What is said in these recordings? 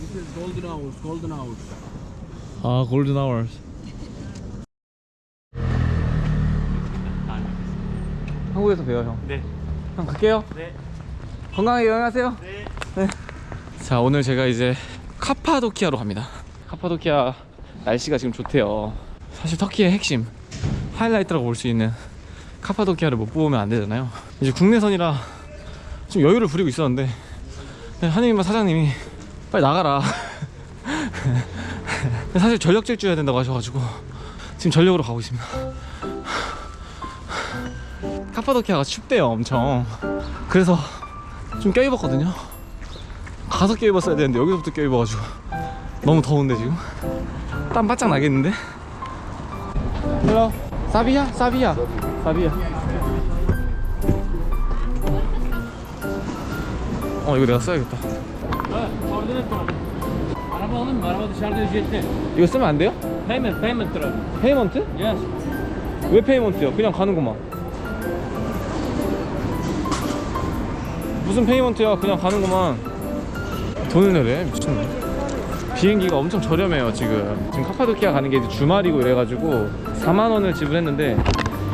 This is golden hours, golden hours. 아 골든 아워스 한국에서 배워 형. 네. 형 갈게요. 네. 건강하게 여행하세요. 네. 자 오늘 제가 이제 카파도키아로 갑니다. 카파도키아 날씨가 지금 좋대요. 사실 터키의 핵심 하이라이트라고 볼 수 있는 카파도키아를 못 보면 안 되잖아요. 이제 국내선이라 좀 여유를 부리고 있었는데 한님과 사장님이 빨리 나가라. 사실 전력 질주해야 된다고 하셔가지고 지금 전력으로 가고 있습니다. 카파도키아가 춥대요 엄청. 그래서 좀 껴입었거든요. 가서 껴입었어야 되는데 여기서부터 껴입어가지고 너무 더운데 지금 땀 바짝 나겠는데? 헬로 사비야 사비야 사비야 어 이거 내가 써야겠다 Ne var? Araba alın mı? Araba dışarıda ücretli. 이거 쓰면 안 돼요? Payment, payment lira. 페이먼트? Yes. 왜 페이먼트요? 그냥 가는구만 무슨 페이먼트야 그냥 가는구만 돈을 내래 미쳤네 비행기가 엄청 저렴해요 지금 지금 카파도키아 가는 게 이제 주말이고 이래가지고 4만원을 지불했는데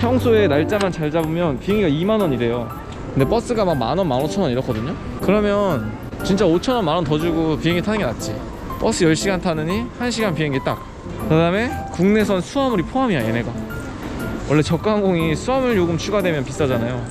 평소에 날짜만 잘 잡으면 비행기가 2만원이래요 근데 버스가 막 만원, 만오천원 이렇거든요 그러면 진짜 5천원, 만 원 더 주고 비행기 타는 게 낫지 버스 10시간 타느니 1시간 비행기 딱 그 다음에 국내선 수화물이 포함이야 얘네가 원래 저가항공이 수화물 요금 추가되면 비싸잖아요.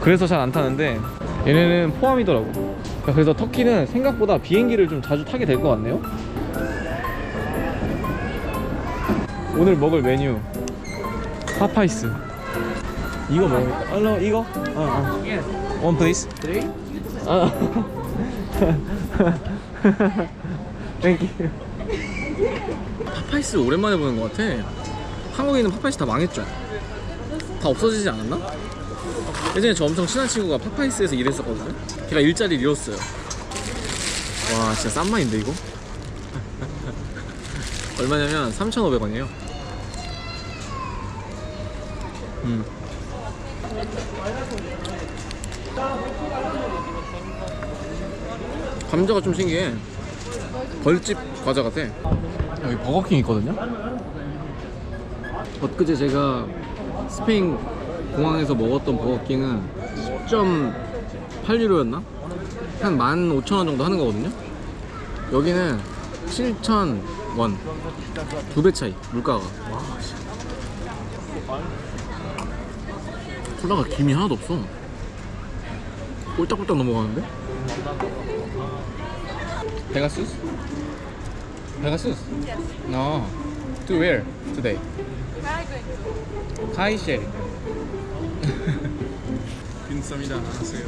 그래서 잘 안 타는데 얘네는 포함이더라고. 그래서 터키는 생각보다 비행기를 좀 자주 타게 될 것 같네요. 오늘 먹을 메뉴 파파이스. 이거? 얼로 이거? 어, 어. Yes. One please. Three. you. 파파이스 오랜만에 보는 것 같아. 한국에 있는 파파이스 다 망했죠? 다 없어지지 않았나? 예전에 저 엄청 친한 친구가 파파이스에서 일했었거든요. 걔가 일자리를 잃었어요. 와 진짜 싼 마인데 이거? 얼마냐면 3,500원이에요. 음. 감자가 좀 신기해. 벌집 과자 같아. 여기 버거킹 있거든요. 엊그제 제가 스페인 공항에서 먹었던 버거킹은 10.8유로였나? 한 15,000원 정도 하는 거거든요. 여기는 7,000원. 두 배 차이, 물가가. 와, 씨. 콜라가 김이 하나도 없어. 꼴딱꼴딱 넘어가는데? Pegasus? Pegasus? No. To where today? Kayseri. 빈쌈이다 안녕하세요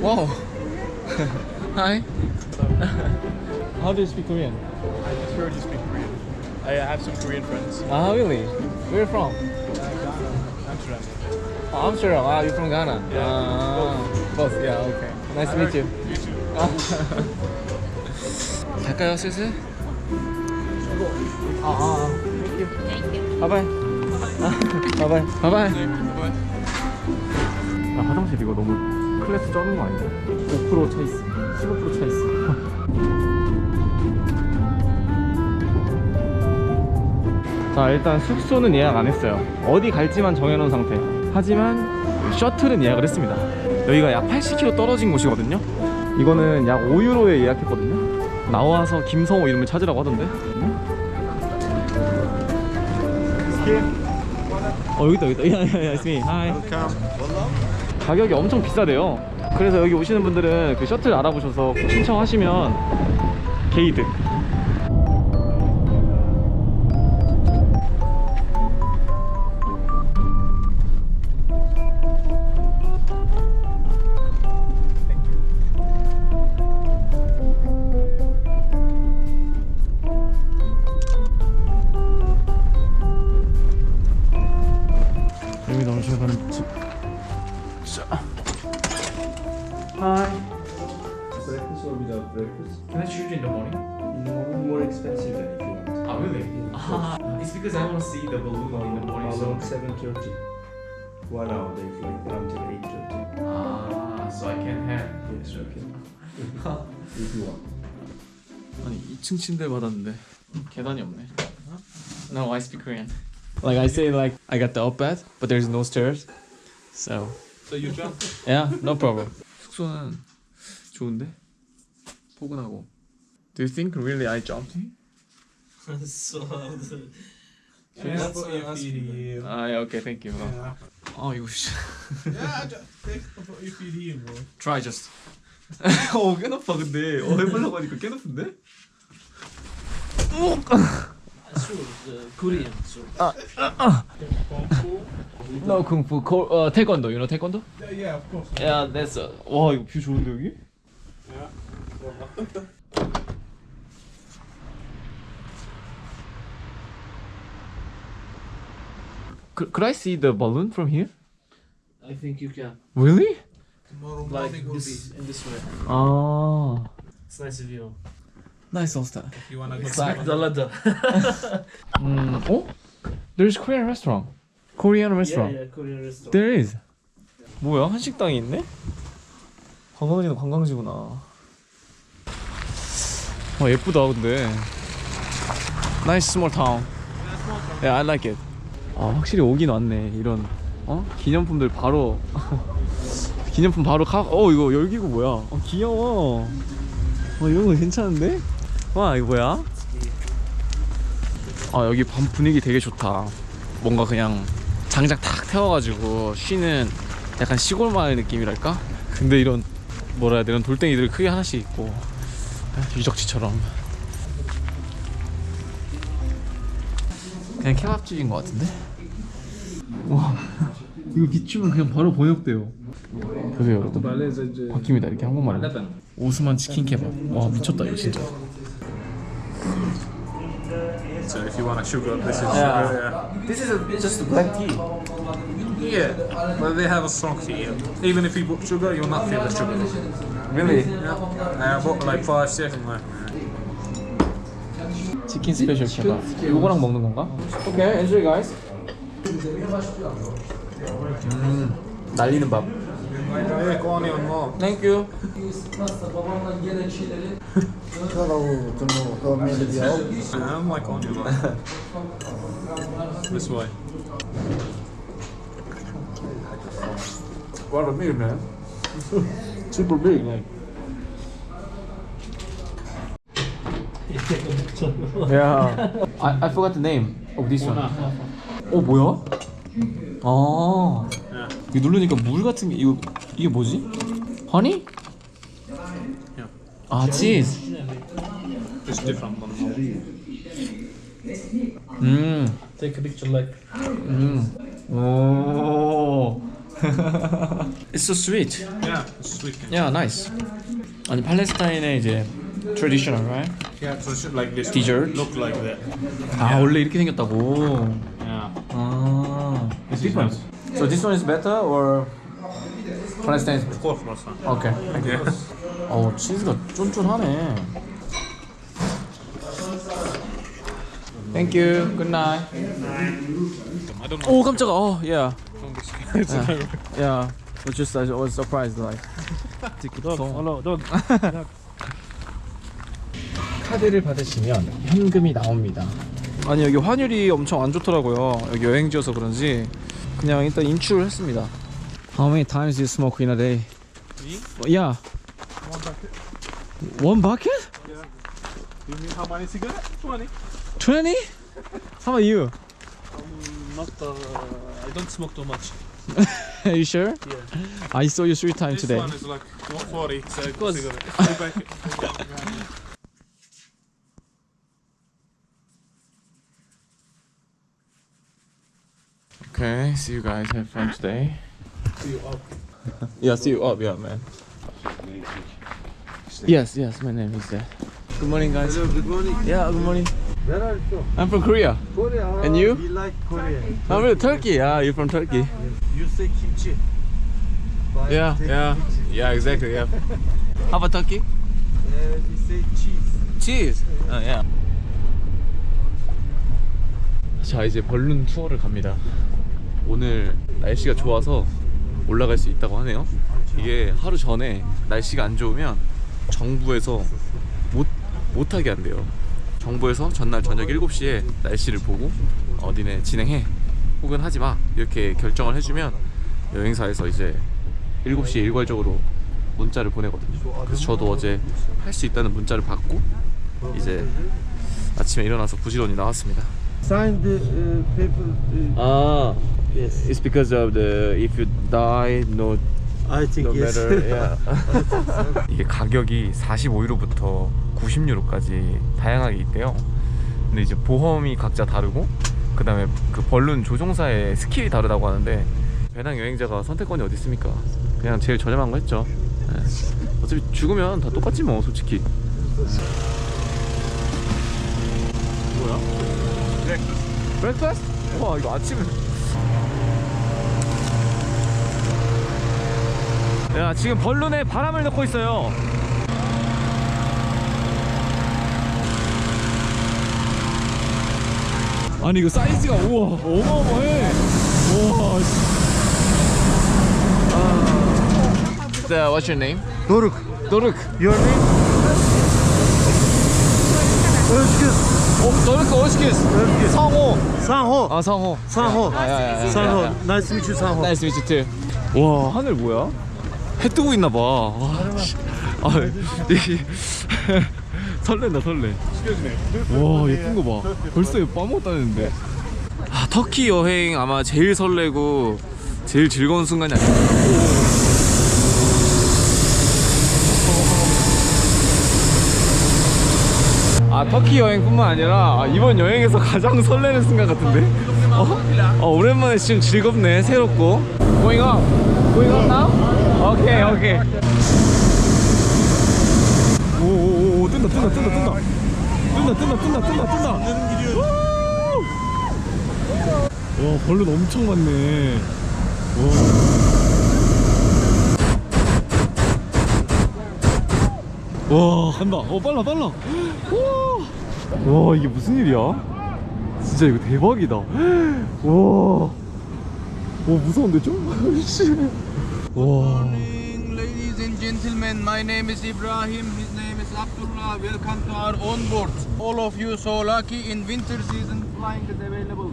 Wow. Hi. How do you speak Korean? I just heard you speak Korean I have some Korean friends Ah, really? Where from? Amsterdam Oh, Amsterdam. Ah, you're from Ghana. Yeah. Ah, both. Yeah. Okay. Nice to meet you. You too 갈까요, 슬슬? 아, 아. 바이바이. 바이바이. 네, bye. 아, 화장실 이거 너무 클래스 적은 거 아니야? 5% 차이스, 15% 차이스. 자, 일단 숙소는 예약 안 했어요. 어디 갈지만 정해놓은 상태. 하지만 셔틀은 예약을 했습니다. 여기가 약 80km 떨어진 곳이거든요. 이거는 약 5유로에 예약했거든요. 나와서 김성호 이름을 찾으라고 하던데. 어 여기 있다 여기 있다. 야야야 me hi. 가격이 엄청 비싸대요. 그래서 여기 오시는 분들은 그 셔틀 알아보셔서 꼭 신청하시면 게이드 it's because I want to see the balloon in the morning so 7.30. One hour they fly until 8.30. Ah, so I can have Yes, okay. if you want. 2층 침대 받았는데 계단이 없네. No, I speak Korean. Like I say, like I got the up bed, but there's no stairs. So So you jump? yeah, no problem. 숙소는 좋은데 포근하고. Do you think really I jumped? So Yeah, put your feet here. 아, yeah, okay, thank you. Yeah. 아 이거 씨. Yeah, just take, put your feet here, bro. Try just. 어, 꽤 높아 근데. 어, 해보려고 하니까 꽤 높은데? sure the Korean so No kung fu, ko, uh, taekwondo. You know taekwondo? Yeah, yeah, of course. Yeah, that's. Uh, 와 이거 뷰 좋은데 여기? Could, could I see the balloon from here? I think you can Really? Tomorrow like morning will this in this way 아, it's nice view nice also. be. If you wanna go it's like the ladder 음, 어? There's Korean restaurant. Korean yeah restaurant. yeah Korean restaurant There is. 뭐야 한식당이 있네? 관광지는 관광지구나. 와 예쁘다 근데. Nice small town. Yeah, I like it. 아 확실히 오긴 왔네 이런 어 기념품들 바로 기념품 바로 카. 어 이거 열기구 뭐야? 어 귀여워. 어 이런 거 괜찮은데? 와 이거 뭐야? 아 여기 밤 분위기 되게 좋다. 뭔가 그냥 장작 탁 태워가지고 쉬는 약간 시골 마을 느낌이랄까? 근데 이런 뭐라 해야 되나 돌덩이들 크게 하나씩 있고 유적지처럼 그냥 케밥집인 것 같은데? 와 이거 비추면 그냥 바로 번역돼요 보세요 여러분 바뀝니다 이렇게 한국말로 오스만 치킨 케밥 와 미쳤다 이거 진짜 So if you want a sugar, this is Yeah. sugar. This is just black tea Yeah. but they have a strong tea. yeah. Even if you put sugar, you'll not feel the sugar. Really? Yeah. I bought like five seconds. Like, 치킨 스페셜 케밥 요거랑 먹는 건가? 오케이 enjoy guys 음 날리는 밥 yeah, go on even more. Thank you I'm like on you. Like. this way. What a big man Super big like Yeah I, I forgot the name of this one 어 뭐야? 아 이거 누르니까 물 같은 게 이거 이게 뭐지? 허니? 아 치즈 Just different one. 음 take a picture like 음. 오. It's so sweet. Yeah, it's sweet. Yeah, nice. 아니 팔레스타인의 이제 traditional, right? Yeah, so it should like this. Dessert? Look like that. 아 원래 이렇게 생겼다고. Yeah. 아. Different. So this one is better or Palestine? Of course, that? Okay. Thank you. Yeah. 어 치즈가 쫀쫀하네. Thank you. Good night. I don't know. 오 깜짝아. 어, yeah. From this. Yeah. It's just I was surprised like. hello dog 카드를 받으시면 현금이 나옵니다. 아니 여기 환율이 엄청 안 좋더라고요. 여기 여행지여서 그런지 그냥 일단 인출을 했습니다. How many times do you smoke in a day? Me? Yeah. One bucket? You mean how many cigarettes? 20. 20? How about you? not uh, I don't smoke too much Are you sure? yeah I saw you three times This today. one is like 140 so course. cigarette. Okay, see you guys. Have fun today. see you up Yeah, see you up, yeah, man. Yes, yes, my name is there. Good morning, guys. Hello, good morning. Yeah, good morning. Where are you from? I'm from Korea. Korea. And you? We like Korea. I'm from Turkey. Yeah, you're from Turkey. You say kimchi. Yeah, yeah, yeah, exactly. Yeah. How about Turkey? Uh, we say cheese. Cheese. 어, yeah. 자 이제 벌룬 투어를 갑니다. 오늘 날씨가 좋아서 올라갈 수 있다고 하네요. 이게 하루 전에 날씨가 안 좋으면 정부에서 못 못하게 한대요. 정부에서 전날 저녁 7시에 날씨를 보고 어, 니네 진행해 혹은 하지 마 이렇게 결정을 해주면 여행사에서 이제 7시에 일괄적으로 문자를 보내거든요. 그래서 저도 어제 할 수 있다는 문자를 받고 이제 아침에 일어나서 부지런히 나왔습니다. Paper. Uh, 아, yes. it's because of the if you die no I think no yes. matter yeah. 이게 가격이 45유로부터 90유로까지 다양하게 있대요. 근데 이제 보험이 각자 다르고 그다음에 그 벌룬 조종사의 스킬이 다르다고 하는데 배낭 여행자가 선택권이 어디 있습니까? 그냥 제일 저렴한 거 했죠. 예. 어차피 죽으면 다 똑같지 뭐 솔직히. 뭐야? 브렉퍼스트? 와 이거 아침에 야 지금 벌룬에 바람을 넣고 있어요 아니 이거 사이즈가 우와 어마어마해 우와 자, what's your name? Doruk. 노르크 Your name? Özgür. 어, 노르크 오시키스 Özgür. 성호 Sanho. 아 성호 Sanho. 야야 야 Sanho. Nice to meet you, Sanho. 나이스 미츠트 와 하늘 뭐야? 해 뜨고 있나 봐. 와, 씨. 아, 이- 설렌다 설레. 와 예쁜 거 봐. 벌써 했는데. 아 터키 여행 아마 제일 설레고 제일 즐거운 순간이 아닐까. 아 터키 여행뿐만 아니라 아, 이번 여행에서 가장 설레는 순간 같은데? 어? 어, 오랜만에 지금 즐겁네 새롭고 Going up? Going up now? 오케이 오케이 오오오 뜬다 뜬다 뜬다 뜬다 뜬다 뜬다 뜬다 뜬다 뜬다 와 벌룬 엄청 많네 와. 와 간다 어 빨라 빨라 와, 와 이게 무슨 일이야 진짜 이거 대박이다 와와 무서운데 좀? 씨. 와 Ladies and gentlemen, my name is Ibrahim. His name is Abdullah. Welcome to our own board. All of you so lucky in winter season. Flying is available.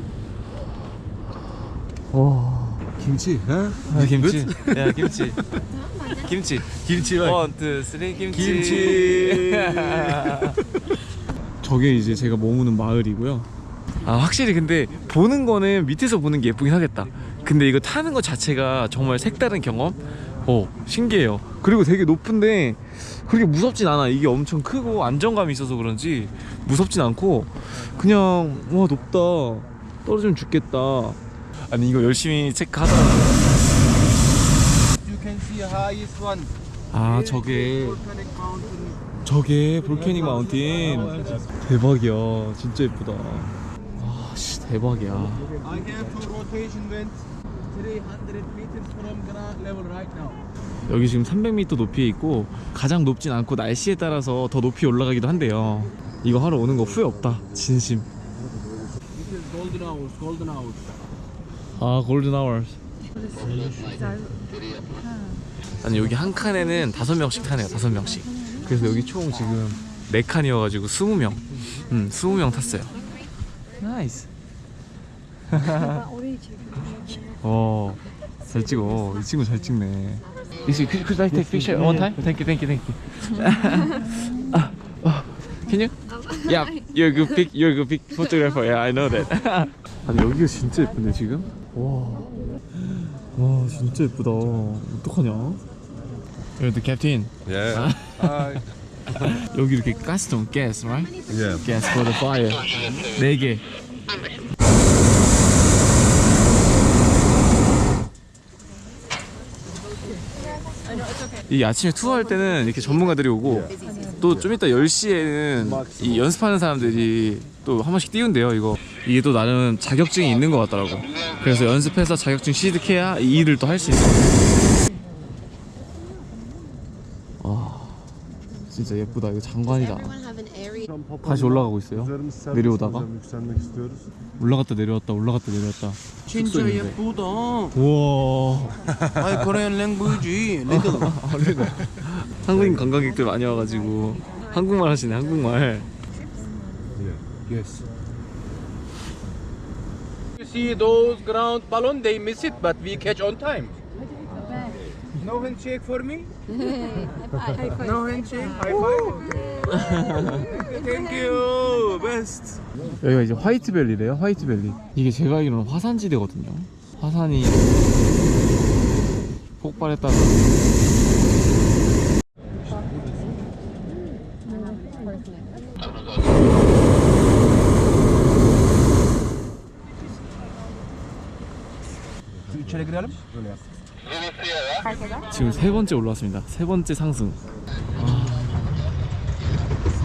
와. Kimchi, huh? 아, 김치. 야, 김치. 김치. 김치. 원, 투, 쓰리, 김치. 저게 이제 제가 머무는 마을이고요. 아, 확실히 근데 보는 거는 밑에서 보는 게 예쁘긴 하겠다. 근데 이거 타는 것 자체가 정말 색다른 경험? 어, 신기해요. 그리고 되게 높은데 그렇게 무섭진 않아. 이게 엄청 크고 안정감이 있어서 그런지 무섭진 않고 그냥 와, 높다. 떨어지면 죽겠다. 아니 이거 열심히 체크하다가 You can see highest one. 아 저게. 저게 볼케닉 마운틴 대박이야 진짜 예쁘다 아씨 대박이야 I have two rotation vents. 300 meters from ground level right now. 여기 지금 300m 높이에 있고 가장 높진 않고 날씨에 따라서 더 높이 올라가기도 한대요 이거 하러 오는 거 후회 없다 진심 This is golden hours. Golden hours. 아 골든 아워스 아니 여기 한 칸에는 다섯 명씩 타네요 다섯 명씩 그래서 여기 총 지금 네 칸이어가지고 스무 명 음, 스무 명 탔어요 나이스 어, 잘 찍어. 이 친구 잘 찍네. Is it, could, could I take picture one time? Thank you, thank you, thank you. ah, oh, can you? Yeah, you're a good pic. You're a good pic photographer. Yeah, I know that. 아니 여기가 진짜 예쁜데 지금? 와, 와 진짜 예쁘다. 어떡하냐? You're the captain. Yeah. 여기 이렇게 가스통, gas, right? Yeah. Gas for the fire. 네 개. 이 아침에 투어할 때는 이렇게 전문가들이 오고 또 좀 이따 10시에는 이 연습하는 사람들이 또 한 번씩 띄운대요 이거. 이게 또 나름 자격증이 있는 것 같더라고. 그래서 연습해서 자격증 취득해야 이 일을 또 할 수 있어 진짜 예쁘다 이거 장관이다. 다시 올라가고 있어요 내려오다가. 올라갔다 내려왔다 올라갔다 내려왔다 진짜 예쁘다. 우와 My Korean language little. 한국인 관광객들 많이 와가지고 한국말 하시네 한국말 Yes. You see those ground balloon, they miss it, but we catch on time. No handshake for me? no handshake? High five? Thank you. Best. 여기가 이제 화이트밸리래요 화이트밸리 이게 제가 알기로는 화산지대거든요 화산이 폭발했다가 지금 세 번째 올라왔습니다 세 번째 상승 아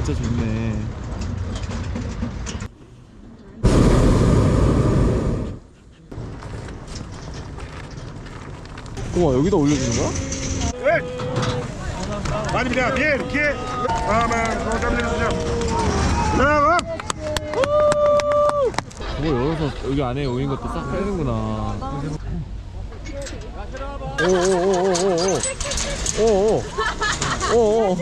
진짜 좋네 우와 여기다 올려주는 거야? Daha. Bir, iki. Tamam. Konuşabiliriz Bravo. 그거 열어서 여기 안에 오인 것도 싹 빼는구나. 오오오오오오오오오.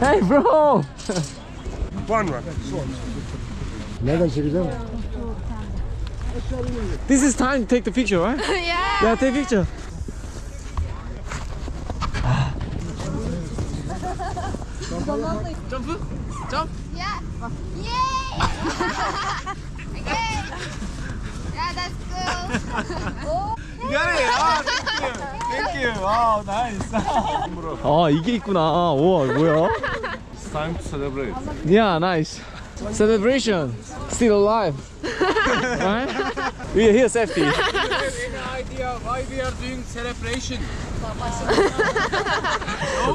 Hey bro. One one. This is time to take the picture, right? yeah. Yeah, take picture. Yeah. Yay! 아 이게 있구나. 우와 뭐야? Time to celebrate. Yeah, nice. Celebration. Still alive. right? We are here safety. Any idea why we are doing celebration?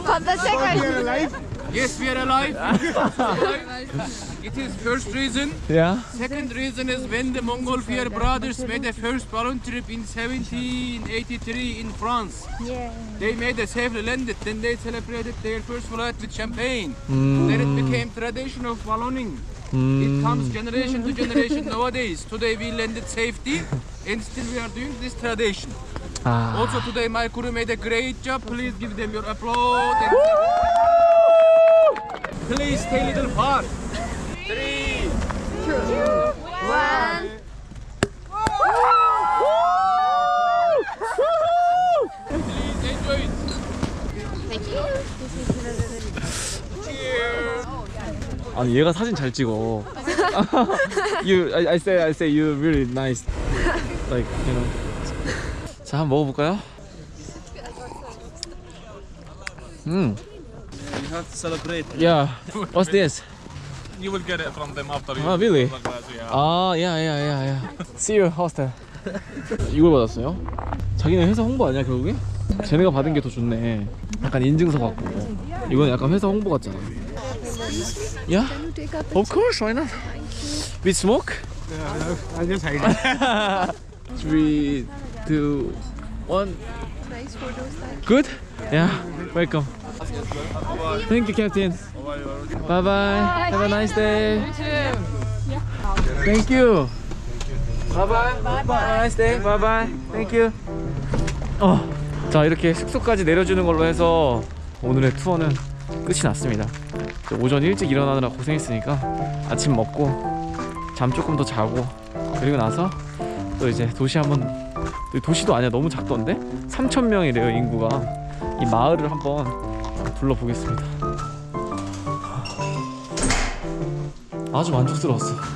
But the second. Yes, we are alive. it is first reason. Yeah. Second reason is when the Montgolfier brothers made the first balloon trip in 1783 in France. Yeah. They made a safely landed, then they celebrated their first flight with champagne. Hmm. Then it became tradition of ballooning. It hmm. comes generation to generation nowadays. Today we landed safety and still we are doing this tradition. 아. Also today my crew made a great job. Please give them your applause. Please stay little far. Three. One. Please enjoy it. Thank you. 아니 얘가 사진 잘 찍어. you, I, I say, I say you really nice. Like you know. 자, 한번 먹어볼까요? 음, You have to celebrate. yeah. What's this? You will get it from them after you. Ah, really? Yeah. 아, yeah, yeah, yeah, yeah. See you, hostel. 이걸 받았어요? 자기네 회사 홍보 아니야 결국에? 쟤네가 받은 게 더 좋네. 약간 인증서 받고. 이건 약간 회사 홍보 같잖아. Yeah, of course, why not? We smoke? I just hide it. Three, two, one. Good? Yeah, welcome. Thank you, Captain. Bye bye. Have a nice day. Thank you. Bye bye. Have a nice day. Bye bye. Thank you. 어, 자 이렇게 숙소까지 내려주는 걸로 해서 오늘의 투어는 끝이 났습니다. 오전 일찍 일어나느라 고생했으니까 아침 먹고 잠 조금 더 자고 그리고 나서 또 이제 도시 한번 도시도 아니야 너무 작던데 3천 명이래요 인구가 이 마을을 한번 둘러보겠습니다. 아주 만족스러웠어